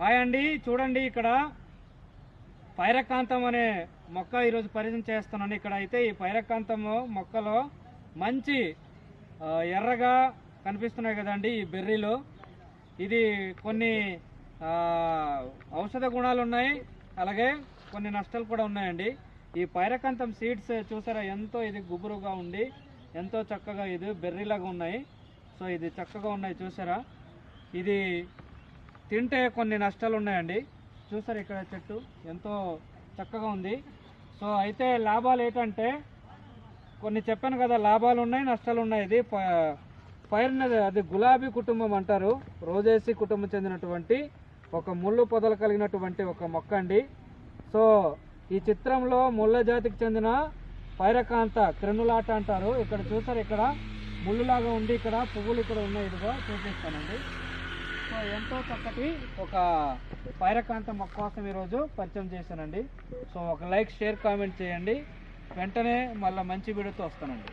Hi అండి. చూడండి ఇక్కడ పైరకాంతం అనే మొక్క ఈరోజు పరిచయం చేస్తున్నాను. ఇక్కడ అయితే ఈ పైరకాంతం మొక్కలో మంచి ఎర్రగా కనిపిస్తున్నాయి కదండి ఈ బెర్రీలు. ఇది కొన్ని ఔషధ గుణాలు ఉన్నాయి. అలాగే కొన్ని నష్టాలు కూడా ఉన్నాయండి. ఈ పైరకాంతం సీడ్స్ చూసారా? ఎంతో ఇది గుబురుగా ఉండి ఎంతో చక్కగా ఇది బెర్రీలాగా ఉన్నాయి. సో ఇది చక్కగా ఉన్నాయి చూసారా? ఇది తింటే కొన్ని నష్టాలు ఉన్నాయండి చూసారు ఇక్కడ చెట్టు ఎంతో చక్కగా ఉంది. సో అయితే లాభాలు ఏంటంటే కొన్ని చెప్పాను కదా లాభాలు ఉన్నాయి నష్టాలు ఉన్నాయి ఇది ప- అది గులాబీ కుటుంబం అంటారు. రోజేసి కుటుంబం చెందినటువంటి ఒక ముళ్ళు పొదలు కలిగినటువంటి ఒక మొక్క అండి. సో ఈ చిత్రంలో ముళ్ళ జాతికి చెందిన పైరకాంత క్రెనులాట అంటారు. ఇక్కడ చూసారు ఇక్కడ ముళ్ళులాగా ఉండి ఇక్కడ పువ్వులు ఇక్కడ ఉన్నాయి. ఇదిగో చూపిస్తానండి. ఎంతో చక్కటి ఒక పైరకాంత మొక్క కోసం ఈరోజు పరిచయం చేశానండి. సో ఒక లైక్ షేర్ కామెంట్ చేయండి. వెంటనే మళ్ళీ మంచి వీడియోతో వస్తానండి.